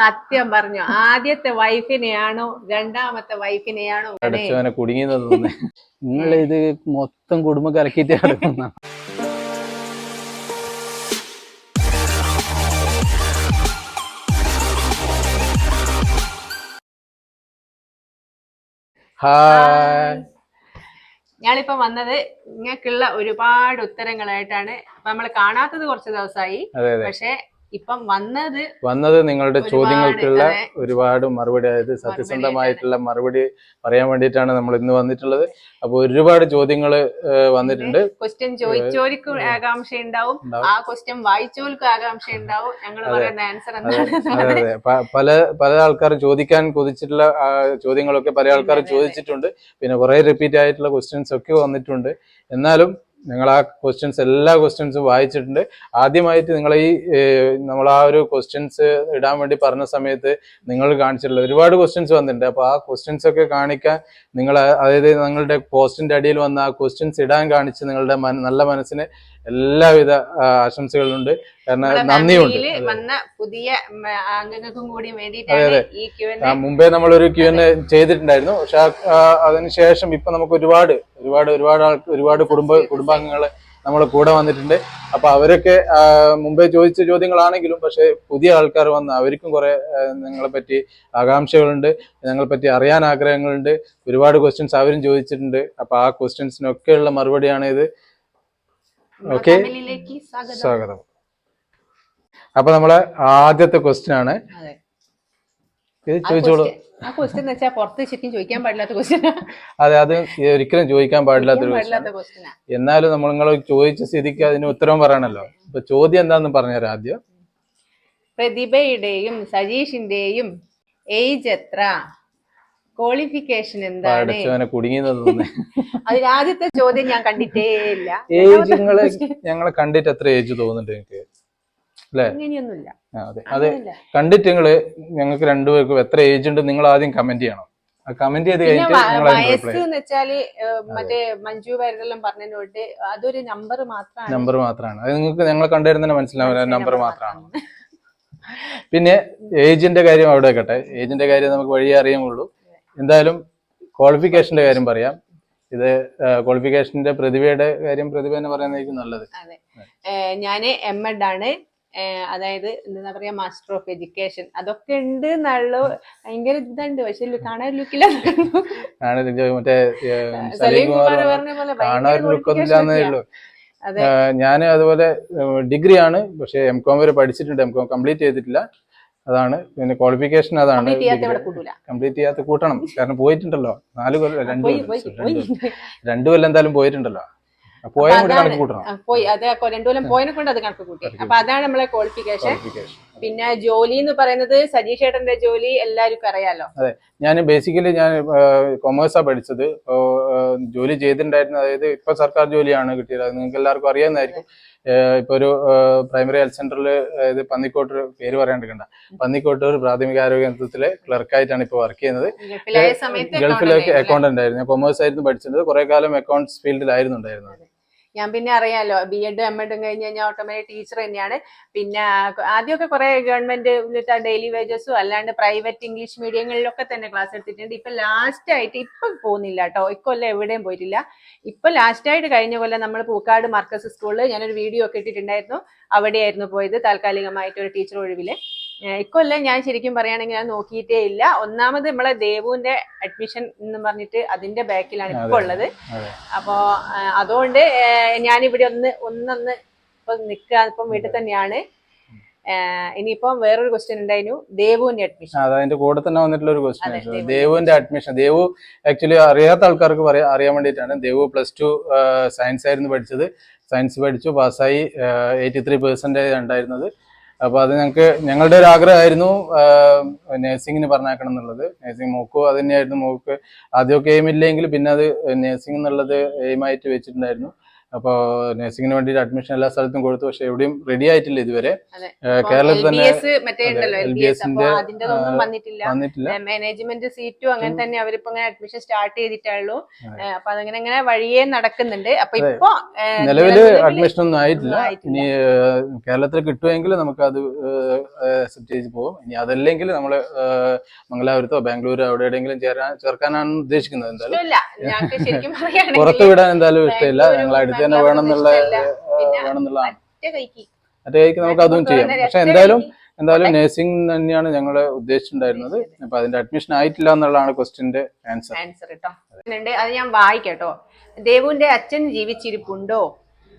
സത്യം പറഞ്ഞു. ആദ്യത്തെ വൈഫിനെയാണോ രണ്ടാമത്തെ വൈഫിനെയാണോ കുടുങ്ങി നിങ്ങൾ ഇത് മൊത്തം കുടുംബം കലക്കിയിട്ട് കിടക്കുന്ന ഹായ്. ഞാനിപ്പോ വന്നത് നിങ്ങൾക്കുള്ള ഒരുപാട് ഉത്തരങ്ങളായിട്ടാണ്. നമ്മൾ കാണാത്തത് കുറച്ച് ദിവസമായി പക്ഷെ ഇപ്പം വന്നത് വന്നത് നിങ്ങളുടെ ചോദ്യങ്ങൾക്കുള്ള ഒരുപാട് മറുപടി അതായത് സത്യസന്ധമായിട്ടുള്ള മറുപടി പറയാൻ വേണ്ടിയിട്ടാണ് നമ്മൾ ഇന്ന് വന്നിട്ടുള്ളത്. അപ്പൊ ഒരുപാട് ചോദ്യങ്ങൾ വന്നിട്ടുണ്ട്. ക്വസ്റ്റ്യൻ ചോദിച്ചോർക്ക് ആകാംക്ഷ ഉണ്ടാവും. ആ ക്വസ്റ്റ്യൻ വായിച്ചോർക്കും ആകാംക്ഷ ഉണ്ടാവും ഞങ്ങൾ പറയുന്ന ആൻസർ എന്താണ് പല പല ആൾക്കാർ ചോദിക്കാൻ കൊതിച്ചിട്ടുള്ള ചോദ്യങ്ങളൊക്കെ പല ആൾക്കാർ ചോദിച്ചിട്ടുണ്ട്. പിന്നെ കുറെ റിപ്പീറ്റ് ആയിട്ടുള്ള ക്വസ്റ്റ്യൻസ് ഒക്കെ വന്നിട്ടുണ്ട്. എന്നാലും നിങ്ങൾ ആ ക്വസ്റ്റ്യൻസ് എല്ലാ ക്വസ്റ്റ്യൻസും വായിച്ചിട്ടുണ്ട്. ആദ്യമായിട്ട് നിങ്ങൾ ഈ നമ്മൾ ആ ഒരു ക്വസ്റ്റ്യൻസ് ഇടാൻ വേണ്ടി പറഞ്ഞ സമയത്ത് നിങ്ങൾ കാണിച്ചിട്ടുള്ള ഒരുപാട് ക്വസ്റ്റ്യൻസ് വന്നിട്ടുണ്ട്. അപ്പോൾ ആ ക്വസ്റ്റ്യൻസ് ഒക്കെ കാണിക്കാൻ നിങ്ങൾ അതായത് നിങ്ങളുടെ പോസ്റ്റിന്റെ അടിയിൽ വന്ന ആ ക്വസ്റ്റ്യൻസ് ഇടാൻ കാണിച്ച് നിങ്ങളുടെ നല്ല മനസ്സിന് എല്ലാവിധ ആശംസകളും ആശംസകളുണ്ട്. കാരണം നന്ദിയുണ്ട്. വന്ന പുതിയ അംഗങ്ങൾക്കും കൂടി വേണ്ടിയിട്ടാണ് അതെ. ഈ ക്യൂ ആ, മുമ്പേ നമ്മളൊരു ക്യു എൻ ചെയ്തിട്ടുണ്ടായിരുന്നു. പക്ഷെ അതിനുശേഷം ഇപ്പൊ നമുക്ക് ഒരുപാട് ഒരുപാട് ഒരുപാട് ആൾ ഒരുപാട് കുടുംബ കുടുംബാംഗങ്ങൾ നമ്മളെ കൂടെ വന്നിട്ടുണ്ട്. അപ്പൊ അവരൊക്കെ മുമ്പേ ചോദിച്ച ചോദ്യങ്ങളാണെങ്കിലും പക്ഷെ പുതിയ ആൾക്കാർ വന്ന് അവർക്കും കുറെ നിങ്ങളെ പറ്റി ആകാംക്ഷകളുണ്ട്. ഞങ്ങളെ പറ്റി അറിയാൻ ആഗ്രഹങ്ങളുണ്ട്. ഒരുപാട് ക്വസ്റ്റ്യൻസ് അവരും ചോദിച്ചിട്ടുണ്ട്. അപ്പൊ ആ ക്വസ്റ്റ്യൻസിനൊക്കെയുള്ള മറുപടിയാണ് ഇത് ഓക്കെ സ്വാഗതം. അപ്പൊ നമ്മളെ ആദ്യത്തെ ക്വസ്റ്റ്യൻ ആണ്. അതെ. ഇത് ചോദിച്ചോളൂ. ആ ക്വസ്റ്റ്യൻ എന്ന് വെച്ചാൽ പുറത്ത് ശരിക്കും ചോദിക്കാൻ പാടില്ലാത്ത ക്വസ്റ്റ്യൻ അതെ അത് ഒരിക്കലും ചോദിക്കാൻ പാടില്ലാത്തൊരു എന്നാലും നമ്മൾ നിങ്ങൾ ചോദിച്ച സ്ഥിതിക്ക് അതിന് ഉത്തരം പറയണല്ലോ. അപ്പൊ ചോദ്യം എന്താന്ന് പറഞ്ഞുതരാം ആദ്യം. പ്രതിഭയുടെയും സജീഷിന്റെയും ഏജ് എത്ര? ക്വാളിഫിക്കേഷൻ എന്താണ്? കുടുങ്ങിയെന്ന് അതിൽ ആദ്യത്തെ ചോദ്യം ഞാൻ കണ്ടിട്ടേ ഇല്ല. ഏജ് നിങ്ങൾ ഞങ്ങളെ കണ്ടിട്ട് എത്ര ഏജ് തോന്നുന്നുണ്ട് എനിക്ക് അങ്ങനെയൊന്നുമില്ല. അതെ. അതെ. കണ്ടിട്ട് നിങ്ങൾ ഞങ്ങൾക്ക് രണ്ടുപേർക്കും എത്ര ഏജ് ഉണ്ട് നിങ്ങൾ ആദ്യം കമന്റ് ചെയ്യണം. കമന്റ് ചെയ്ത് വയസ്സ് എന്ന് വെച്ചാൽ മറ്റേ മഞ്ജു വാര്യരെല്ലാം പറഞ്ഞതിനോട് അതൊരു നമ്പർ മാത്രമാണ്. നമ്പർ മാത്രമാണ്. അത് നിങ്ങൾക്ക് ഞങ്ങൾ കണ്ടുവരുന്ന മനസ്സിലാവില്ല നമ്പർ മാത്രമാണ്. പിന്നെ ഏജിന്റെ കാര്യം അവിടെ വെക്കട്ടെ. ഏജിന്റെ കാര്യം നമുക്ക് വഴിയേ അറിയാമുള്ളൂ എന്തായാലും ക്വാളിഫിക്കേഷന്റെ കാര്യം പറയാം. ഇത് ക്വാളിഫിക്കേഷന്റെ പ്രതിഭയുടെ കാര്യം പ്രതിഭ എന്ന് പറയുന്നതായിരിക്കും നല്ലത്. അതെ. ഞാൻ ഞാൻ എം എഡ് ആണ് അതായത് എന്താ പറയാ മാസ്റ്റർ ഓഫ് എഡ്യൂക്കേഷൻ അതൊക്കെ ഉണ്ട് നല്ല. ഭയങ്കര ഇതുണ്ട്. പക്ഷെ കാണാൻ ലുക്കില്ല മറ്റേ കാണാൻ. ഉള്ളൂ. ഞാൻ അതുപോലെ ഡിഗ്രി ആണ് പക്ഷെ എം കോം വരെ പഠിച്ചിട്ടുണ്ട്. എം കോം കംപ്ലീറ്റ് ചെയ്തിട്ടില്ല. അതാണ്. പിന്നെ ക്വാളിഫിക്കേഷൻ അതാണ്. കംപ്ലീറ്റ് ചെയ്യാത്ത കൂട്ടണം. കാരണം പോയിട്ടുണ്ടല്ലോ. നാല് കൊല്ലം രണ്ട് കൊല്ലം രണ്ട് കൊല്ലം. എന്തായാലും പോയിട്ടുണ്ടല്ലോ. പോയ കണക്ക് കൂട്ടണം. പോയി. അത് രണ്ടു കൊല്ലം പോയതിനെ കൊണ്ട് അത് കണക്ക് കൂട്ടി. അപ്പൊ അതാണ് നമ്മളെ ക്വാളിഫിക്കേഷൻ പിന്നെ ജോലി എന്ന് പറയുന്നത് സജീഷ് ഏട്ടന്റെ ജോലി എല്ലാവർക്കും അറിയാലോ. അതെ. ഞാൻ ബേസിക്കലി ഞാൻ കൊമേഴ്സാണ് പഠിച്ചത്. ജോലി ചെയ്തിട്ടുണ്ടായിരുന്നു അതായത് ഇപ്പൊ സർക്കാർ ജോലിയാണ് കിട്ടിയത്. നിങ്ങൾക്ക് എല്ലാവർക്കും അറിയാവുന്നതായിരിക്കും. ഇപ്പൊ ഒരു പ്രൈമറി ഹെൽത്ത് സെന്ററിൽ ഇത് പന്നിക്കോട്ടൂർ പേര് പറയാണ്ടിരിക്കണ്ട. പന്നിക്കോട്ടൂർ പ്രാഥമികാരോഗ്യ കേന്ദ്രത്തിലെ ക്ലർക്കായിട്ടാണ് ഇപ്പോൾ വർക്ക് ചെയ്യുന്നത്. ഗൾഫിലേക്ക്. അക്കൗണ്ടന്റ് ആയിരുന്നു കൊമേഴ്സ് ആയിരുന്നു. പഠിച്ചിരുന്നത്. കുറെ കാലം അക്കൗണ്ട്സ് ഫീൽഡിലായിരുന്നു ഉണ്ടായിരുന്നത് ഞാൻ പിന്നെ അറിയാലോ ബി എഡും എം എഡും കഴിഞ്ഞ് കഴിഞ്ഞാൽ ഓട്ടോമാറ്റിക് ടീച്ചർ തന്നെയാണ്. പിന്നെ ആദ്യമൊക്കെ കുറെ ഗവൺമെന്റ് ഡെയിലി വേജസും അല്ലാണ്ട് പ്രൈവറ്റ് ഇംഗ്ലീഷ് മീഡിയങ്ങളിലൊക്കെ തന്നെ ക്ലാസ് എടുത്തിട്ടുണ്ട്. ഇപ്പൊ ലാസ്റ്റ് ആയിട്ട് ഇപ്പൊ പോകുന്നില്ല കേട്ടോ ഇക്കൊല്ലം എവിടെയും പോയിട്ടില്ല. ഇപ്പൊ ലാസ്റ്റ് ആയിട്ട് കഴിഞ്ഞ പോലെ നമ്മൾ പൂക്കാട് മർക്കസ് സ്കൂളിൽ ഞാനൊരു വീഡിയോ ഒക്കെ ഇട്ടിട്ടുണ്ടായിരുന്നു. അവിടെയായിരുന്നു പോയത് താൽക്കാലികമായിട്ട് ഒരു ടീച്ചർ ഒഴിവിൽ. ഇക്കൊല്ലം ഞാൻ ശരിക്കും പറയുകയാണെങ്കിൽ ഞാൻ നോക്കിയിട്ടേ ഇല്ല. ഒന്നാമത് നമ്മളെ ദേവുവിന്റെ അഡ്മിഷൻ എന്ന് പറഞ്ഞിട്ട് അതിന്റെ ബാക്കിലാണ് ഇപ്പൊ ഉള്ളത്. അപ്പോ അതുകൊണ്ട് ഞാൻ ഞാനിവിടെ ഒന്ന് ഒന്നൊന്ന് ഇപ്പൊ നിക്കുക ഇപ്പം വീട്ടിൽ തന്നെയാണ്. ഇനിയിപ്പം വേറൊരു ക്വസ്റ്റ്യൻ ഉണ്ടായിരുന്നു. ദേവുവിന്റെ അഡ്മിഷൻ അതെ അതിന്റെ കൂടെ തന്നെ വന്നിട്ടുള്ള ഒരു ക്വസ്റ്റ്യൻ ദേവുവിന്റെ അഡ്മിഷൻ ദേവു ആക്ച്വലി അറിയാത്ത ആൾക്കാർക്ക് പറയാ അറിയാൻ വേണ്ടിയിട്ടാണ് ദേവു പ്ലസ് ടു സയൻസ് ആയിരുന്നു പഠിച്ചത്. സയൻസ് പഠിച്ചു പാസ്സായി എയ്റ്റി ത്രീ പെർസെന്റേജ് ഉണ്ടായിരുന്നത്. അപ്പൊ അത് ഞങ്ങൾക്ക് ഞങ്ങളുടെ ഒരു ആഗ്രഹമായിരുന്നു നഴ്സിംഗിന് പറഞ്ഞേക്കണം എന്നുള്ളത്. നഴ്സിംഗ് മോക്ക് അത് തന്നെയായിരുന്നു മോക്ക്. ആദ്യമൊക്കെ എയിമില്ലെങ്കിൽ പിന്നെ അത് നഴ്സിംഗ് എന്നുള്ളത് എയിമായിട്ട് വെച്ചിട്ടുണ്ടായിരുന്നു. അപ്പോൾ നഴ്സിംഗിന് വേണ്ടിയിട്ട് അഡ്മിഷൻ എല്ലാ സ്ഥലത്തും കൊടുത്തു. പക്ഷെ എവിടെയും റെഡി ആയിട്ടില്ല ഇതുവരെ. കേരളത്തിൽ തന്നെ വന്നിട്ടില്ല. മാനേജ്മെന്റ് സീറ്റും അങ്ങനെ തന്നെ അവരിപ്പോ അങ്ങനെ അഡ്മിഷൻ സ്റ്റാർട്ട് ചെയ്തിട്ടുള്ളൂ അപ്പൊ അതങ്ങനെ അങ്ങനെ വഴിയേ നടക്കുന്നുണ്ട്. അപ്പൊ ഇപ്പൊ നിലവിൽ അഡ്മിഷൻ ഒന്നും ആയിട്ടില്ല. ഇനി കേരളത്തിൽ കിട്ടുമെങ്കിൽ നമുക്ക് അത് അക്സെപ്റ്റ് ചെയ്ത് പോകും ഇനി അതല്ലെങ്കിൽ നമ്മൾ മംഗലാപുരത്തോ ബാംഗ്ലൂരോ അവിടെ എവിടെയെങ്കിലും ചേരാൻ ചേർക്കാനാണ് ഉദ്ദേശിക്കുന്നത് എന്തായാലും. പുറത്തു വിടാൻ എന്തായാലും ഇഷ്ടമില്ല. ഞങ്ങൾ അടുത്ത് തന്നെ വേണമെന്നുള്ള വേണം എന്നുള്ള ഇഷ്ടമില്ല. വേണം എന്നുള്ളതാണ് ഒറ്റ കൈക്ക്. മറ്റേ കൈക്ക് നമുക്ക് അതും ചെയ്യാം. പക്ഷെ എന്തായാലും എന്തായാലും നഴ്സിംഗ് തന്നെയാണ് ഞങ്ങൾ ഉദ്ദേശിച്ചിട്ടുണ്ടായിരുന്നത്. അപ്പൊ അതിന്റെ അഡ്മിഷൻ ആയിട്ടില്ല എന്നുള്ളതാണ് ക്വസ്റ്റിന്റെ ആൻസർ ആൻസർ കേട്ടോ അത് ഞാൻ വായിക്കട്ടോ. ദേവുന്റെ അച്ഛൻ ജീവിച്ചിരിപ്പുണ്ടോ?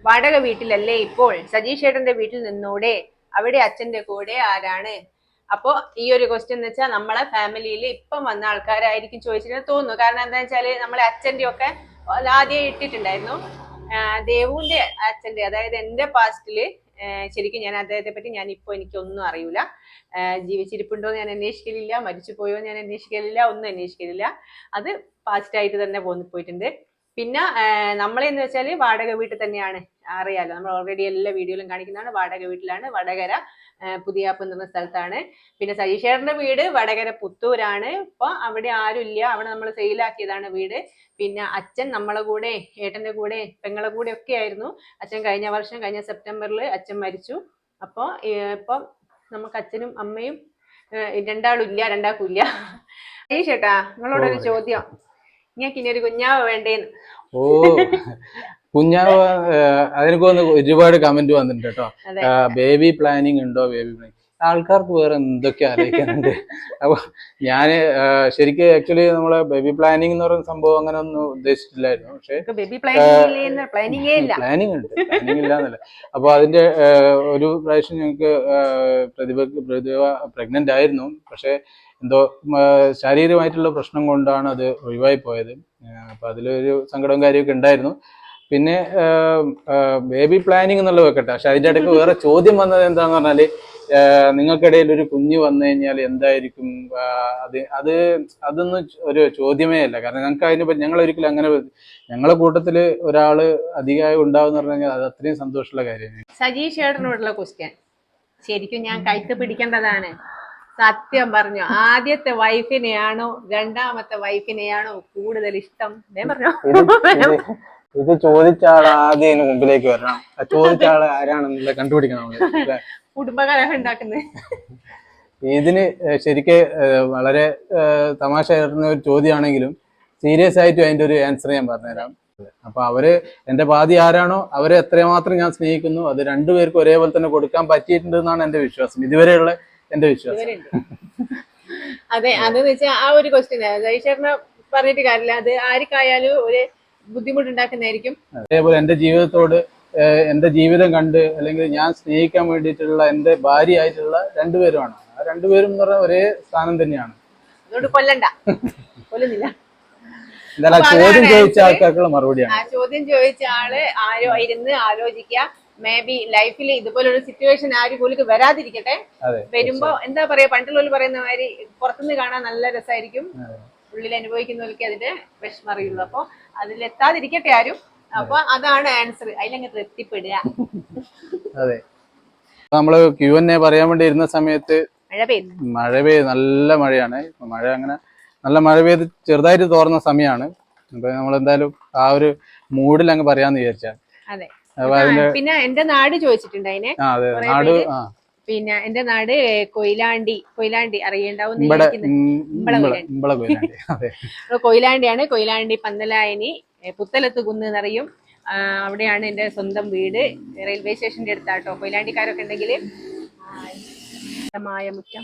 വാടക വീട്ടിലല്ലേ ഇപ്പോൾ? സജീഷ് ഏട്ടന്റെ വീട്ടിൽ നിന്നൂടെ? അവിടെ അച്ഛന്റെ കൂടെ ആരാണ്? അപ്പോ ഈ ഒരു ക്വസ്റ്റ്യൻ എന്ന് വെച്ചാൽ നമ്മളെ ഫാമിലിയിൽ ഇപ്പം വന്ന ആൾക്കാരായിരിക്കും ചോദിച്ചിട്ട് തോന്നുന്നു. കാരണം എന്താ വെച്ചാൽ നമ്മളെ അച്ഛന്റെ ഒക്കെ ആദ്യം ഇട്ടിട്ടുണ്ടായിരുന്നു. ദേവുവിന്റെ അച്ഛന്റെ അതായത് എന്റെ പാസ്റ്റിൽ ശരിക്കും ഞാൻ അദ്ദേഹത്തെ പറ്റി ഞാൻ ഇപ്പൊ എനിക്കൊന്നും ആ, ജീവിച്ചിരിപ്പുണ്ടോ ഞാൻ അന്വേഷിക്കലില്ല മരിച്ചു പോയോ ഞാൻ അന്വേഷിക്കലില്ല ഒന്നും അന്വേഷിക്കലില്ല. അത് പാസ്റ്റ് ആയിട്ട് തന്നെ പോന്നു പോയിട്ടുണ്ട്. പിന്നെ നമ്മളെന്ന് വെച്ചാൽ വാടക വീട്ടിൽ തന്നെയാണ്. അറിയാലോ നമ്മൾ ഓൾറെഡി എല്ലാ വീഡിയോയിലും കാണിക്കുന്നതാണ് വാടക വീട്ടിലാണ്. വടകര പുതിയാപ്പ് എന്ന് പറഞ്ഞ സ്ഥലത്താണ്. പിന്നെ സജീഷേറിന്റെ വീട് വടകര പുത്തൂരാണ്. ഇപ്പൊ അവിടെ ആരും ഇല്ല അവിടെ നമ്മൾ സെയിലാക്കിയതാണ് വീട്. പിന്നെ അച്ഛൻ നമ്മളെ കൂടെ ഏട്ടന്റെ കൂടെ പെങ്ങളെ കൂടെ ഒക്കെ ആയിരുന്നു. അച്ഛൻ കഴിഞ്ഞ വർഷം കഴിഞ്ഞ സെപ്റ്റംബറിൽ അച്ഛൻ മരിച്ചു. അപ്പോൾ ഇപ്പം നമുക്ക് അച്ഛനും അമ്മയും രണ്ടാളും ഇല്ല രണ്ടാൾക്കും ഇല്ല. ചേട്ടാ നിങ്ങളോടൊരു ഒരു ചോദ്യം. നിങ്ങൾക്ക് ഇനി ഒരു കുഞ്ഞാവ് വേണ്ടേന്ന്. ഓ കുഞ്ഞാവ് അതിനൊക്കെ വന്ന് ഒരുപാട് കമന്റ് വന്നിട്ടുണ്ട് കേട്ടോ. ബേബി പ്ലാനിങ് ഉണ്ടോ ബേബി പ്ലാനിങ് ആൾക്കാർക്ക് വേറെ എന്തൊക്കെ അറിയിക്കുന്നുണ്ട് അപ്പൊ ഞാൻ ശരിക്കും ആക്ച്വലി നമ്മളെ ബേബി പ്ലാനിങ് എന്ന് പറയുന്ന സംഭവം അങ്ങനെ ഒന്നും ഉദ്ദേശിച്ചിട്ടില്ലായിരുന്നു. പക്ഷേ പ്ലാനിങ് ഉണ്ട്. പ്ലാനിങ് ഇല്ലാന്നല്ല അപ്പൊ അതിന്റെ ഒരു പ്രാവശ്യം ഞങ്ങൾക്ക് പ്രതിഭ പ്രതിഭ പ്രഗ്നന്റ് ആയിരുന്നു. പക്ഷെ എന്തോ ശാരീരികമായിട്ടുള്ള പ്രശ്നം കൊണ്ടാണ് അത് ഒഴിവായി പോയത്. അപ്പം അതിലൊരു സങ്കടവും കാര്യമൊക്കെ ഉണ്ടായിരുന്നു. പിന്നെ ബേബി പ്ലാനിങ് എന്നുള്ളത് വെക്കട്ടെ. പക്ഷെ അതിന്റെ ഇടയ്ക്ക് വേറെ ചോദ്യം വന്നത് എന്താന്ന് പറഞ്ഞാൽ നിങ്ങൾക്കിടയിൽ ഒരു കുഞ്ഞ് വന്നു കഴിഞ്ഞാൽ എന്തായിരിക്കും? അത് അത് അതൊന്നും ഒരു ചോദ്യമേ അല്ല. കാരണം ഞങ്ങൾക്ക് അതിനെ ഞങ്ങൾ ഒരിക്കലും അങ്ങനെ ഞങ്ങളെ കൂട്ടത്തിൽ ഒരാൾ അധികമായി ഉണ്ടാവും പറഞ്ഞു അത് അത്രയും സന്തോഷമുള്ള കാര്യമാണ്. സജീഷ് ചേട്ടനോടുള്ള ക്വസ്റ്റ്യൻ ശരിക്കും ഞാൻ കൈത്ത് പിടിക്കേണ്ടതാണ്. സത്യം പറഞ്ഞു. ആദ്യത്തെ വൈഫിനെയാണോ രണ്ടാമത്തെ വൈഫിനെയാണോ കൂടുതൽ ഇഷ്ടം? ഞാൻ പറഞ്ഞു. ഇത് ചോദിച്ചാൾ ആദ്യം ഇതിന് മുമ്പിലേക്ക് വരണം. ആ ആരാണെന്നുള്ള കണ്ടുപിടിക്കണം കുടുംബകലഹം ഉണ്ടാക്കുന്നത് ഇതിന് ശരിക്കും വളരെ തമാശ ആയിരുന്ന ഒരു ചോദ്യമാണെങ്കിലും സീരിയസ് ആയിട്ട് അതിന്റെ ഒരു ആൻസർ ഞാൻ പറഞ്ഞുതരാം. അപ്പൊ അവർ എന്റെ പാതി ആരാണോ അവരെ എത്രമാത്രം ഞാൻ സ്നേഹിക്കുന്നു അത് രണ്ടുപേർക്കും ഒരേപോലെ തന്നെ കൊടുക്കാൻ പറ്റിയിട്ടുണ്ട് എന്നാണ് എന്റെ വിശ്വാസം. ഇതുവരെയുള്ള എന്റെ വിശ്വാസം. അതെ അതെന്ന് വെച്ചാൽ ആ ഒരു ക്വസ്റ്റ്യൻ പറഞ്ഞിട്ട് കാര്യമില്ല. അത് ആർക്കായാലും ഒരു ബുദ്ധിമുട്ടുണ്ടാക്കുന്നതായിരിക്കും. അതേപോലെ എന്റെ ജീവിതത്തോട് എന്റെ ജീവിതം കണ്ട് അല്ലെങ്കിൽ ഞാൻ സ്നേഹിക്കാൻ വേണ്ടിയിട്ടുള്ള എന്റെ ഭാര്യ ആയിട്ടുള്ള രണ്ടുപേരുമാണ് ആ രണ്ടുപേരും എന്ന് പറഞ്ഞാൽ ഒരേ സ്ഥാനം തന്നെയാണ്. അതുകൊണ്ട് കൊല്ലണ്ട. കൊല്ലുന്നില്ല. എന്തായാലും ചോദ്യം ചോദിച്ച. ആൾക്കാർക്കുള്ള മറുപടിയാണ്. ചോദ്യം ചോദിച്ച ആൾ ആരോ ഇരുന്ന് ആലോചിക്കുക. മേ ബി ലൈഫിൽ ഇതുപോലൊരു സിറ്റുവേഷൻ ആരും പോലും വരാതിരിക്കട്ടെ. അതെ വരുമ്പോ എന്താ പറയാ പണ്ടുള്ളവർ പറയുന്ന മാതിരി പുറത്തുനിന്ന് കാണാൻ നല്ല രസമായിരിക്കും ഉള്ളിൽ അനുഭവിക്കുന്നവർക്ക് അതിന്റെ വിഷമം അറിയുള്ളൂ അപ്പൊ അതിലെത്താതിരിക്കട്ടെ ആരും. അപ്പൊ അതാണ് ആൻസർ അതിലങ്ങ് തൃപ്തിപ്പെടുക അതെ. നമ്മൾ ക്യൂ എന്നെ പറയാൻ വേണ്ടി ഇരുന്ന സമയത്ത് മഴ പെയ്തു മഴ പെയ്ത് നല്ല മഴയാണ്. മഴ അങ്ങനെ നല്ല മഴ പെയ്ത് ചെറുതായിട്ട് തോർന്ന സമയമാണ് അപ്പൊ നമ്മൾ എന്തായാലും ആ ഒരു മൂഡിൽ അങ്ങ് പറയാന്ന് വിചാരിച്ചാൽ അതെ. ആ, പിന്നെ എന്റെ നാട് ചോദിച്ചിട്ടുണ്ട് അതിനെ. നാട് പിന്നെ എന്റെ നാട് കൊയിലാണ്ടി കൊയിലാണ്ടി അറിയണ്ടാവും ഇവിടെ ഇമ്പള ഇമ്പള കൊയിലാണ്ടി. ഇമ്പള കൊയിലാണ്ടി അതെ. അപ്പൊ കൊയിലാണ്ടിയാണ് കൊയിലാണ്ടി പന്തലായനി പുത്തലത്ത് കുന്ന് എന്നറിയും. അവിടെയാണ് എന്റെ സ്വന്തം വീട്. റെയിൽവേ സ്റ്റേഷന്റെ അടുത്താട്ടോ. കൊയിലാണ്ടിക്കാരൊക്കെ ഉണ്ടെങ്കിൽ മായ മുറ്റം.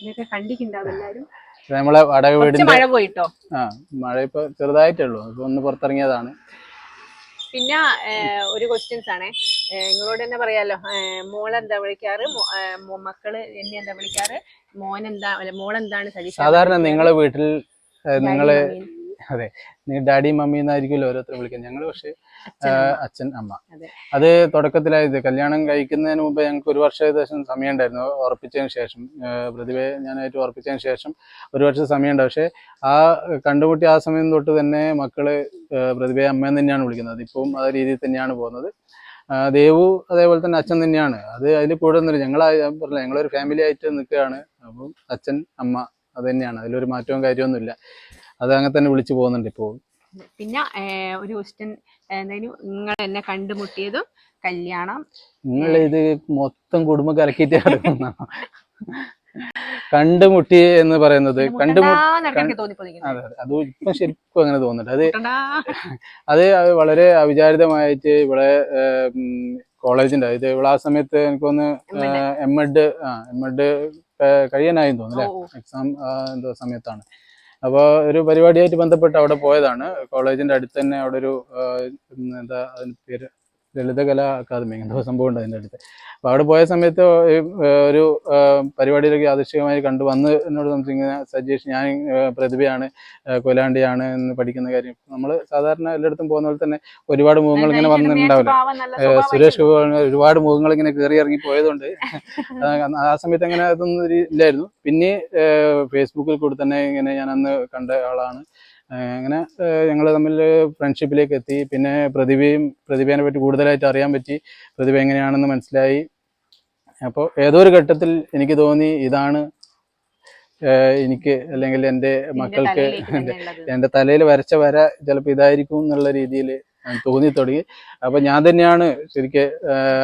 ഇതൊക്കെ കണ്ടിട്ടുണ്ടാവും എല്ലാരും നമ്മളെ വടക കുറച്ച് വീടിന്റെ മഴ പോയിട്ടോ? ആ മഴ ഇപ്പൊ ചെറുതായിട്ടേ ഉള്ളൂ. ഒന്ന് പുറത്തിറങ്ങിയതാണ്. പിന്നെ ഒരു ക്വസ്റ്റ്യൻസ് ആണേ. നിങ്ങളോട് തന്നെ പറയാലോ. മോളെന്താ വിളിക്കാറ്? മക്കൾ എന്നെ എന്താ വിളിക്കാറ്? മോൾ എന്താണ് സജി സാധാരണ നിങ്ങളെ വീട്ടിൽ നിങ്ങൾ അതെ. നീ ഡാഡി മമ്മി എന്നായിരിക്കുമല്ലോ ഓരോരുത്തരും വിളിക്കുന്നത്. ഞങ്ങൾ പക്ഷേ അച്ഛൻ, അമ്മ. അതെ. തുടക്കത്തിലായത് കല്യാണം കഴിക്കുന്നതിന് മുമ്പ് ഞങ്ങൾക്ക് ഒരു വർഷം ഏകദേശം സമയം ഉണ്ടായിരുന്നു ഉറപ്പിച്ചതിന് ശേഷം പ്രതിഭയെ ഞാനായിട്ട് ഉറപ്പിച്ചതിന് ശേഷം ഒരു വർഷം സമയമുണ്ട്. പക്ഷേ ആ കണ്ടുമുട്ടി ആ സമയം തൊട്ട് തന്നെ മക്കൾ പ്രതിഭയെ അമ്മ തന്നെയാണ് വിളിക്കുന്നത്. ഇപ്പം ആ രീതിയിൽ തന്നെയാണ് പോകുന്നത്. ദേവു അതേപോലെ തന്നെ അച്ഛൻ തന്നെയാണ്. അത് അതിൽ കൂടുതൽ ഞങ്ങൾ പറഞ്ഞില്ല ഞങ്ങളൊരു ഫാമിലി ആയിട്ട് നിൽക്കുകയാണ്. അപ്പം അച്ഛൻ അമ്മ അത് തന്നെയാണ്. അതിലൊരു മാറ്റവും കാര്യമൊന്നുമില്ല. അത് അങ്ങനെ തന്നെ വിളിച്ചു പോകുന്നുണ്ട് ഇപ്പോൾ. പിന്നെ ഒരു ക്വസ്റ്റ്യൻ എന്തായാലും നിങ്ങൾ എന്നെ കണ്ടുമുട്ടിയതും കല്യാണം. നിങ്ങൾ ഇത് മൊത്തം കുടുംബം കലക്കിയിട്ട് കണ്ടുമുട്ടി എന്ന് പറയുന്നത് അതെ അതെ. ഇപ്പം ശരിക്കും അങ്ങനെ തോന്നുന്നുണ്ട്. അത് അത് വളരെ അവിചാരിതമായിട്ട് ഇവിടെ കോളേജിന്റെ ഇത് ഇവിടെ ആ സമയത്ത് എനിക്കൊന്ന്. എം എഡ് ആ എം എഡ് കഴിയാനായി തോന്നുന്നു അല്ലേ? എക്സാം എന്തോ സമയത്താണ്. അപ്പോൾ ഒരു പരിപാടിയായിട്ട് ബന്ധപ്പെട്ട് അവിടെ പോയതാണ്. കോളേജിന്റെ അടുത്ത് തന്നെ അവിടെ ഒരു എന്താ അതിന് പേര്? ലളിതകലാ അക്കാദമി എന്തോ സംഭവം ഉണ്ട് അതിന്റെ അടുത്ത്. അപ്പോൾ അവിടെ പോയ സമയത്ത് ഒരു പരിപാടിയിലൊക്കെ ആദർശികമായി യാദൃശ്ചികമായി കണ്ടു. വന്ന് എന്നോട് സംസാരിക്കുന്ന സജീഷ് ഞാൻ പ്രതിഭയാണ് കൊലാണ്ടിയാണ് എന്ന് പഠിക്കുന്ന കാര്യം. നമ്മൾ സാധാരണ എല്ലായിടത്തും പോകുന്ന പോലെ തന്നെ ഒരുപാട് മുഖങ്ങൾ ഇങ്ങനെ വന്നിട്ടുണ്ടാവില്ല. സുരേഷ് ഒരുപാട് മുഖങ്ങൾ ഇങ്ങനെ കയറി ഇറങ്ങി പോയതുകൊണ്ട് ആ- സമയത്ത് അങ്ങനെ അതൊന്നും ഇല്ലായിരുന്നു. പിന്നെ ഫേസ്ബുക്കിൽ കൂടി തന്നെ ഇങ്ങനെ ഞാൻ അന്ന് കണ്ട ആളാണ്. അങ്ങനെ ഞങ്ങൾ തമ്മിൽ ഫ്രണ്ട്ഷിപ്പിലേക്ക് എത്തി. പിന്നെ പ്രതിഭയും പ്രതിഭേനെ പറ്റി കൂടുതലായിട്ട് അറിയാൻ പറ്റി. പ്രതിഭ എങ്ങനെയാണെന്ന് മനസ്സിലായി. അപ്പോൾ ഏതോ ഒരു ഘട്ടത്തിൽ എനിക്ക് തോന്നി ഇതാണ് എനിക്ക് അല്ലെങ്കിൽ എന്റെ മക്കൾക്ക്. എന്റെ തലയിൽ വരച്ച വര ചിലപ്പോൾ ഇതായിരിക്കും എന്നുള്ള രീതിയിൽ തോന്നി തുടങ്ങി. അപ്പൊ ഞാൻ തന്നെയാണ് ശരിക്കും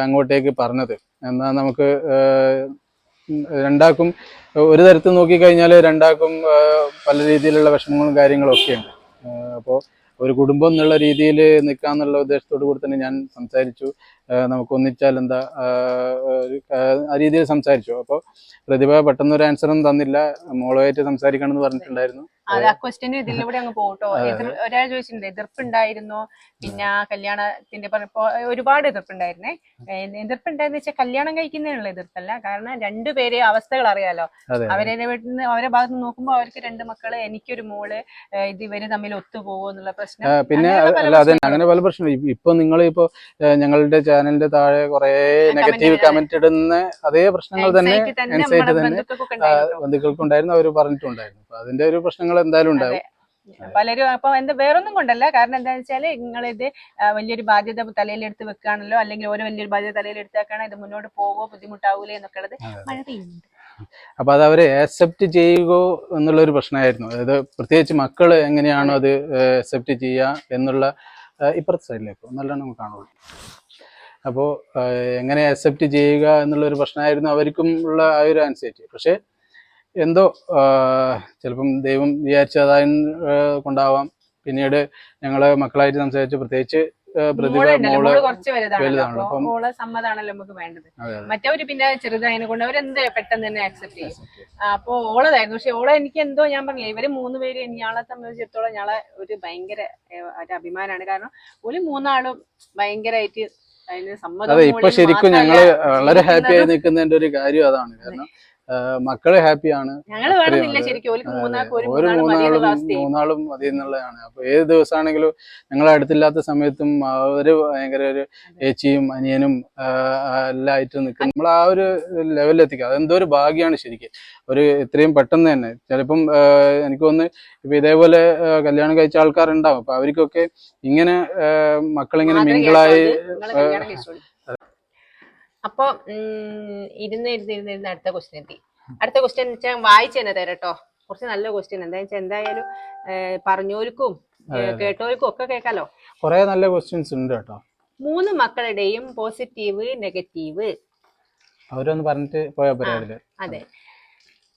അങ്ങോട്ടേക്ക് പറഞ്ഞത്. എന്നാ നമുക്ക് രണ്ടാക്കും ഒരു തരത്തിൽ നോക്കിക്കഴിഞ്ഞാൽ രണ്ടാക്കും പല രീതിയിലുള്ള വിഷമങ്ങളും കാര്യങ്ങളും ഒക്കെയുണ്ട്. അപ്പോൾ ഒരു കുടുംബം എന്നുള്ള രീതിയിൽ നിൽക്കാന്നുള്ള ഉദ്ദേശത്തോടു കൂടി തന്നെ ഞാൻ സംസാരിച്ചു. നമുക്ക് ഒന്നിച്ചാൽ എന്താ ആ രീതിയിൽ സംസാരിച്ചു. അപ്പോൾ പ്രതിഭ പെട്ടെന്ന് ഒരു ഒന്നും തന്നില്ല. മോളുമായിട്ട് സംസാരിക്കണം എന്ന് പറഞ്ഞിട്ടുണ്ടായിരുന്നു ആ ക്വസ്റ്റ്യന് ഇതിലൂടെ അങ്ങ് എതിർ ഒരാൾ ചോദിച്ചിട്ടുണ്ട് എതിർപ്പുണ്ടായിരുന്നോ? പിന്നെ കല്യാണത്തിന്റെ പറഞ്ഞപ്പോ ഒരുപാട് എതിർപ്പുണ്ടായിരുന്നേ. എതിർപ്പുണ്ടായെന്ന് വെച്ചാൽ കല്യാണം കഴിക്കുന്നതിനുള്ള എതിർപ്പല്ല. കാരണം രണ്ടുപേരെ അവസ്ഥകൾ അറിയാലോ. അവരെ വീട്ടിൽ നിന്ന് അവരെ ഭാഗത്ത് നോക്കുമ്പോ നോക്കുമ്പോൾ അവർക്ക് രണ്ട് മക്കൾ എനിക്കൊരു മോൾ ഇത് ഇവർ തമ്മിൽ ഒത്തുപോകുമോ എന്നുള്ള പ്രശ്നം. പിന്നെ അല്ല അതെ. അങ്ങനെ പല പ്രശ്നം ഇപ്പൊ നിങ്ങൾ ഇപ്പൊ ഞങ്ങളുടെ ചാനലിന്റെ താഴെ കുറെ നെഗറ്റീവ് കമന്റ് ഇടുന്ന അതേ പ്രശ്നങ്ങൾ തന്നെ എൻസൈറ്റ് തന്നെ ബന്ധുക്കൾക്കുണ്ടായിരുന്നു അവർ പറഞ്ഞിട്ടുണ്ടായിരുന്നു. അപ്പൊ അതിന്റെ ഒരു പ്രശ്നങ്ങൾ എന്തായാലും ഉണ്ടാവും. പലരും അപ്പൊ എന്താ വേറൊന്നും കൊണ്ടല്ല. കാരണം എന്താന്ന് വെച്ചാൽ നിങ്ങളിത് വലിയൊരു ബാധ്യത തലയിലെടുത്ത് വെക്കുകയാണല്ലോ അല്ലെങ്കിൽ ഓരോ വലിയൊരു ബാധ്യത തലയിലെടുത്താക്കാണോ? ഇത് മുന്നോട്ട് പോവോ? ബുദ്ധിമുട്ടാവൂലേ? എന്നൊക്കെ ഉള്ളത് അതെ. മഴ പെയ്യുന്നുണ്ട് അപ്പൊ അത് അവരെ ആക്സെപ്റ്റ് ചെയ്യുകയോ എന്നുള്ള ഒരു പ്രശ്നമായിരുന്നു. അതായത് പ്രത്യേകിച്ച് മക്കൾ എങ്ങനെയാണോ അത്. ആക്സെപ്റ്റ് ചെയ്യുക എന്നുള്ള ഇപ്പുറത്തെ സൈഡിലേക്ക് നല്ലോണം കാണുള്ളൂ അപ്പോൾ എങ്ങനെ അക്സെപ്റ്റ് ചെയ്യുക എന്നുള്ള ഒരു പ്രശ്നമായിരുന്നു അവർക്കും ഉള്ള ആ ഒരു ആൻസൈറ്റി പക്ഷേ എന്തോ ചിലപ്പം ദൈവം വിചാരിച്ചതായി കൊണ്ടാവാം. പിന്നീട് ഞങ്ങൾ മക്കളായിട്ട് സംസാരിച്ച് പ്രത്യേകിച്ച് പ്രതിഭ മോൾ കുറച്ച് വലുതാണല്ലോ വലുതാണല്ലോ. അപ്പൊ മോൾ സമ്മതാണല്ലോ നമുക്ക് വേണ്ടത്. മറ്റവര് പിന്നെ ചെറുതായതിനെ കൊണ്ട് അവരെന്ത് പെട്ടെന്ന് തന്നെ ആക്സെപ്റ്റ് ചെയ്യും? അപ്പൊ ഓളതായിരുന്നു. പക്ഷെ ഓളെ എനിക്ക് എന്തോ ഞാൻ പറഞ്ഞില്ല ഇവർ മൂന്ന് പേര് ഞങ്ങളെ സംബന്ധിച്ചിടത്തോളം ഞങ്ങളെ ഒരു ഭയങ്കര ഒരു അഭിമാനമാണ് കാരണം ഒരു മൂന്നാളും ഭയങ്കരമായിട്ട് അതെ ഇപ്പൊ ശരിക്കും ഞങ്ങൾ വളരെ ഹാപ്പി ആയി നിൽക്കുന്നതിന്റെ ഒരു കാര്യം അതാണ്. കാരണം മക്കൾ ഹാപ്പിയാണ്. ഞങ്ങൾ ഒരു മൂന്നാളും മൂന്നാളും മതി എന്നുള്ളതാണ്. അപ്പൊ ഏത് ദിവസമാണെങ്കിലും ഞങ്ങൾ അടുത്തില്ലാത്ത സമയത്തും അവർ ഭയങ്കര ഒരു ഏച്ചിയും അനിയനും എല്ലാം ആയിട്ട് നിൽക്കും നമ്മൾ ആ ഒരു ലെവലിൽ എത്തിക്കുക അതെന്തോ ഒരു ഭാഗ്യമാണ് ശരിക്കും. ഒരു ഇത്രയും പെട്ടെന്ന് തന്നെ. ചിലപ്പം എനിക്ക് തോന്നുന്നു ഇപ്പൊ ഇതേപോലെ കല്യാണം കഴിച്ച ആൾക്കാരുണ്ടാവും. അപ്പൊ അവർക്കൊക്കെ ഇങ്ങനെ മക്കളിങ്ങനെ മിങ്കിളായി അപ്പൊ ഇരുന്ന് ഇരുന്ന് ഇരുന്ന് ഇരുന്ന് അടുത്ത ക്വസ്റ്റ്യൻ എത്തി. അടുത്ത ക്വസ്റ്റ്യൻ വെച്ചാൽ വായിച്ചു തന്നെ തരട്ടോ കുറച്ച് നല്ല ക്വസ്റ്റ്യൻ എന്താ വെച്ചാൽ എന്തായാലും പറഞ്ഞോർക്കും കേട്ടോർക്കും ഒക്കെ കേൾക്കാലോ കുറെ നല്ല ക്വസ്റ്റ്യൻസ് ഉണ്ട് കേട്ടോ. മൂന്ന് മക്കളുടെയും പോസിറ്റീവ് നെഗറ്റീവ് അവരൊന്ന് പറഞ്ഞിട്ട് പോയാൽ അതെ.